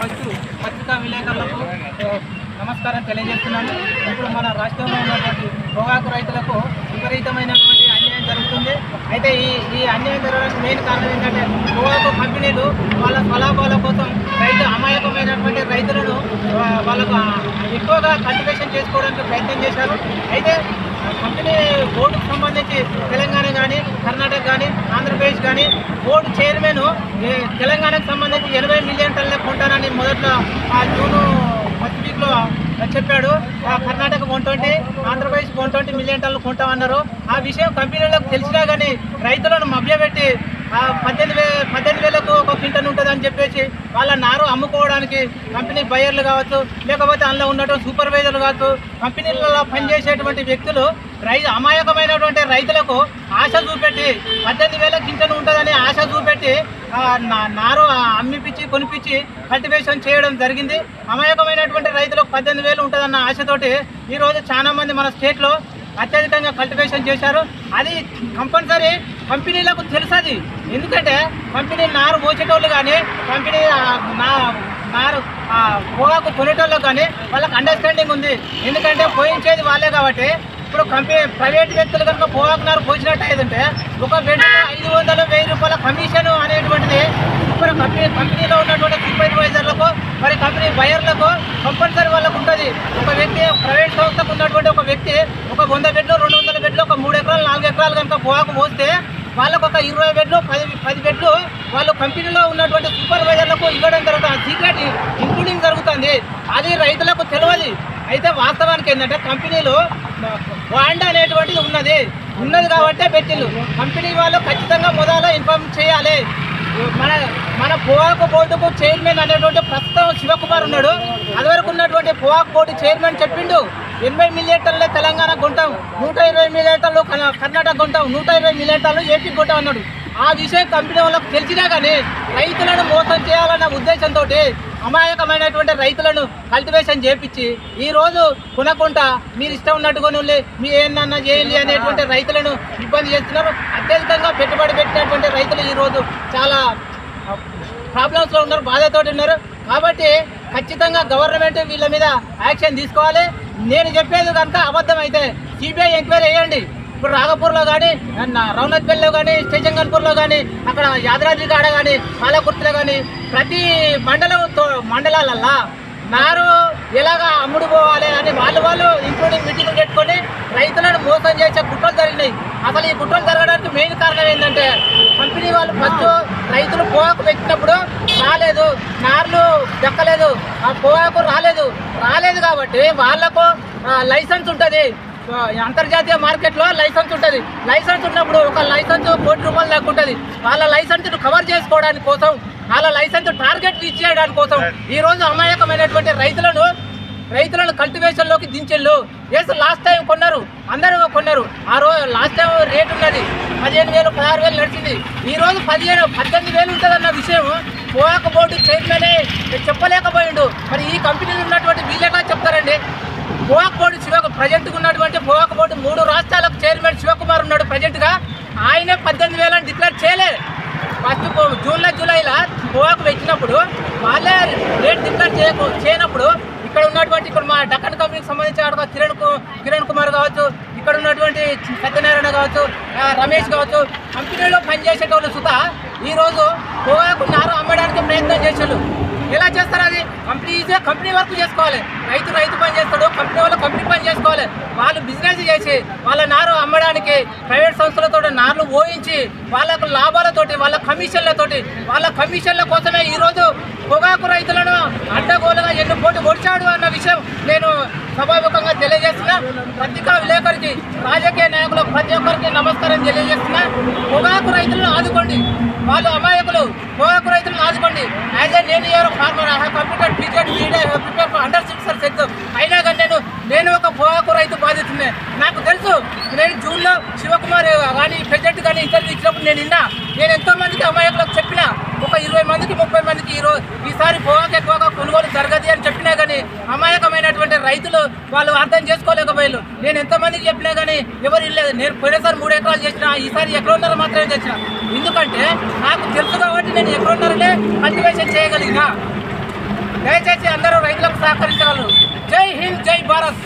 First పత్రికా విలేకరులకు నమస్కారం తెలియజేస్తున్నాను. ఇప్పుడు మన రాష్ట్రంలో ఉన్నటువంటి పొగాకు రైతులకు విపరీతమైనటువంటి అన్యాయం జరుగుతుంది. అయితే ఈ ఈ అన్యాయం జరగడానికి మెయిన్ కారణం ఏంటంటే పొగాకు కంపెనీలు వాళ్ళ స్వలాభాల కోసం రైతు అమాయకమైనటువంటి రైతులను వాళ్ళకు ఎక్కువగా కల్టివేషన్ చేసుకోవడానికి ప్రయత్నం చేశారు. అయితే కంపెనీ బోర్డుకు సంబంధించి తెలంగాణ కానీ కర్ణాటక కానీ ఆంధ్రప్రదేశ్ కానీ బోర్డు చైర్మన్ తెలంగాణకు సంబంధించి ఎనభై మిలియన్ టన్నుల కొంటానని మొదట్లో ఆ జూను ఫస్ట్ వీక్లో చెప్పాడు. ఆ Karnataka one twenty Andhra Pradesh one twenty million టన్నులు కొంటామన్నారు. ఆ విషయం కంపెనీలకు తెలిసినా కానీ రైతులను మభ్యపెట్టి పద్దెనిమిది వే పద్దెనిమిది వేలకు ఒక క్వింటన్ ఉంటుంది అని చెప్పేసి వాళ్ళ నారు అమ్ముకోవడానికి కంపెనీ బయర్లు కావచ్చు లేకపోతే అందులో ఉన్నటువంటి సూపర్వైజర్లు కావచ్చు కంపెనీలలో పనిచేసేటువంటి వ్యక్తులు రై అమాయకమైనటువంటి రైతులకు ఆశ చూపెట్టి పద్దెనిమిది వేల కింటన్ ఉంటుందని ఆశ చూపెట్టి నారు అమ్మిపించి కొనిపించి కల్టివేషన్ చేయడం జరిగింది. అమాయకమైనటువంటి రైతులకు పద్దెనిమిది వేలు ఉంటుందన్న ఆశతోటి ఈరోజు చాలామంది మన స్టేట్లో అత్యధికంగా కల్టివేషన్ చేశారు. అది కంపల్సరీ కంపెనీలకు తెలుసది. ఎందుకంటే కంపెనీ నారు పోసేటోళ్ళు కానీ కంపెనీ నా నారు ఆ, పొగాకు కొనేటోళ్ళకి కానీ వాళ్ళకి అండర్స్టాండింగ్ ఉంది. ఎందుకంటే పోయించేది వాళ్ళే కాబట్టి ఇప్పుడు కంపెనీ ప్రైవేట్ వ్యక్తులు కనుక పొగాకు నారు పోసినట్టు అయిందంటే ఒక బెడ్ ఐదు వందలు వెయ్యి రూపాయల కమిషన్ అనేటువంటిది ఇప్పుడు కంపెనీ కంపెనీలో ఉన్నటువంటి సూపర్వైజర్ మరి కంపెనీ బయర్లకు కంపల్సరీ వాళ్ళకు ఉంటుంది. ఒక వ్యక్తి ప్రైవేట్ సంస్థకు ఉన్నటువంటి ఒక వ్యక్తి ఒక వంద బెడ్లు రెండు వందల బెడ్లు ఒక మూడు ఎకరాలు నాలుగు ఎకరాలు కనుక పొగాకు పోస్తే వాళ్ళకు ఒక ఇరవై బెడ్లు పది పది బెడ్లు వాళ్ళు కంపెనీలో ఉన్నటువంటి సూపర్వైజర్లకు ఇవ్వడం జరుగుతుంది. సీక్రెట్ ఇంక్లూడింగ్ జరుగుతుంది. అది రైతులకు తెలియదు. అయితే వాస్తవానికి ఏంటంటే కంపెనీలో బాండ్ అనేటువంటిది ఉన్నది. ఉన్నది కాబట్టి పెట్టిళ్ళు కంపెనీ వాళ్ళు ఖచ్చితంగా మొదలు ఇన్ఫార్మ్ చేయాలి. మన మన పోవాకు బోర్డుకు చైర్మన్ అనేటువంటి ప్రస్తుతం శివకుమార్ ఉన్నాడు. అదివరకు ఉన్నటువంటి పోవాకు బోర్డు చైర్మన్ చెప్పిండు ఎనభై మిలియన్ తెలంగాణ కొంటాం నూట ఇరవై మిలియన్ కర్ణాటక కొంటాం నూట ఇరవై మిలియన్ ఏపీ గుంటాం అన్నాడు. ఆ విషయం కంపెనీ వాళ్ళకు తెలిసినా కానీ రైతులను మోసం చేయాలన్న ఉద్దేశంతో అమాయకమైనటువంటి రైతులను కల్టివేషన్ చేపించి ఈ రోజు కొనకుండా మీరు ఇష్టం ఉన్నట్టుగా మీ ఏందన్నా చేయాలి అనేటువంటి రైతులను ఇబ్బంది చేస్తున్నారు. అత్యధికంగా పెట్టుబడి పెట్టినటువంటి రైతులు ఈరోజు చాలా ప్రాబ్లమ్స్లో ఉన్నారు బాధతో ఉన్నారు. కాబట్టి ఖచ్చితంగా గవర్నమెంట్ వీళ్ళ మీద యాక్షన్ తీసుకోవాలి. నేను చెప్పేది కనుక అబద్ధం అయితే సిబిఐ ఎంక్వైరీ వేయండి ఇప్పుడు రాఘపూర్లో కానీ రౌనత్పల్లిలో కానీ స్టేషన్గన్పూర్లో కానీ అక్కడ యాదరాద్రి కాడ కానీ పాలకుర్తిలో కానీ ప్రతి మండలం మండలాలల్లా నారు ఎలాగా అమ్ముడు పోవాలి అని వాళ్ళు వాళ్ళు ఇంక్లూడింగ్ మీటింగ్ పెట్టుకొని రైతులను మోసం చేసే కుట్రలు జరిగినాయి. అసలు ఈ కుట్రలు జరగడానికి మెయిన్ కారణం ఏంటంటే కంపెనీ వాళ్ళు ఫస్ట్ రైతులు పొగాకు పెట్టినప్పుడు రాలేదు. నార్లు దక్కలేదు. ఆ పొగాకు రాలేదు. రాలేదు కాబట్టి వాళ్ళకు లైసెన్స్ ఉంటుంది. అంతర్జాతీయ మార్కెట్లో లైసెన్స్ ఉంటుంది. లైసెన్స్ ఉన్నప్పుడు ఒక లైసెన్స్ కోటి రూపాయలు దాకా ఉంటుంది. వాళ్ళ లైసెన్స్ కవర్ చేసుకోవడానికి కోసం వాళ్ళ లైసెన్స్ టార్గెట్ రీచ్ చేయడానికి కోసం ఈ రోజు అమాయకమైనటువంటి రైతులను రైతులను కల్టివేషన్లోకి దించెళ్ళు. ఎస్ లాస్ట్ టైం కొన్నారు అందరూ కొన్నారు. ఆ రోజు లాస్ట్ టైం రేట్ ఉన్నది పదిహేను వేలు పదహారు వేలు నడిచింది. ఈ రోజు పదిహేను పద్దెనిమిది వేలు ఉంటుందన్న విషయం పోయాక బోర్డు చైర్మనే చెప్పలేకపోయిండు. మరి ఈ కంపెనీలు ఉన్నటువంటి వీళ్ళెలా చెప్తారండి? పోవాక్ బోర్డు శివ ప్రజెంట్గా ఉన్నటువంటి పోవాక్ బోర్డు మూడు రాష్ట్రాలకు చైర్మన్ శివకుమార్ ఉన్నాడు ప్రజెంట్గా. ఆయనే పద్దెనిమిది వేలని డిక్లేర్ చేయలేదు. ఫస్ట్ జూన్లో జూలైలో పోవాకు వచ్చినప్పుడు వాళ్ళే రేట్ డిక్లేర్ చేయకు చేయనప్పుడు ఉన్నటువంటి ఇక్కడ మా డక్కన్ కంపెనీకి సంబంధించిన కిరణ్ కు- కిరణ్ కుమార్ కావచ్చు ఇక్కడ ఉన్నటువంటి సత్యనారాయణ కావచ్చు రమేష్ కావచ్చు కంపెనీలో పనిచేసేటోళ్ళు సుత ఈరోజు పొగాకు నారు అమ్మడానికి ప్రయత్నం చేసేళ్ళు ఎలా చేస్తారు అది? కంపెనీ కంపెనీ వర్క్ చేసుకోవాలి. రైతు రైతు పని చేస్తాడు కంపెనీ వాళ్ళు కంపెనీ పని చేసుకోవాలి. వాళ్ళు బిజినెస్ చేసి వాళ్ళ నారు అమ్మడానికి ప్రైవేట్ సంస్థలతో నార్లు ఊహించి వాళ్ళకు లాభాలతోటి వాళ్ళ కమిషన్లతోటి వాళ్ళ కమిషన్ల కోసమే ఈరోజు పొగాకు రైతులను అడ్డగోలుగా ఎన్ని పోటీ పొడిచాడు అన్న విషయం నేను సభాముఖంగా తెలియజేస్తున్నా. పత్రికా విలేకరికి రాజకీయ నాయకులు ప్రతి ఒక్కరికి నమస్కారం తెలియజేస్తున్నా. పొగాకు రైతులను ఆదుకోండి. వాళ్ళు అమాయకులు. పొగాకు రైతులను ఆదుకోండి. యాజ్ ఎ నేను ఎవరు farmer I computer teacher media prepare for under six sex అయినా కానీ నేను నేను ఒక పొగాకు రైతు బాధితున్నే నాకు తెలుసు నేను జూన్లో శివకుమార్ కానీ ప్రెసిడెంట్ కానీ ఇంటర్వ్యూ ఇచ్చినప్పుడు నేను విన్నా నేను ఎంతో మందికి అమాయకులకు చెప్పిన ఒక ఇరవై మందికి ముప్పై మందికి ఈరోజు ఈసారి పొగాకు ఎక్కువగా కొనుగోలు జరగదు అని చెప్పినా కానీ అమాయకమైనటువంటి రైతులు వాళ్ళు అర్థం చేసుకోలేకపోయారు నేను ఎంతమందికి చెప్పినా కానీ ఎవరు ఇల్లేదు నేను పోయినసారి మూడు ఎకరాలు చేసిన ఈసారి ఎక్కడున్నారో మాత్రమే తెచ్చిన ఎందుకంటే నాకు తెలుసు కాబట్టి నేను ఎకరన్నరనే కల్టివేషన్ చేయగలిగిన. దయచేసి అందరూ రైతులకు సహకరించగలరు. జై హింద్ జై భారత్.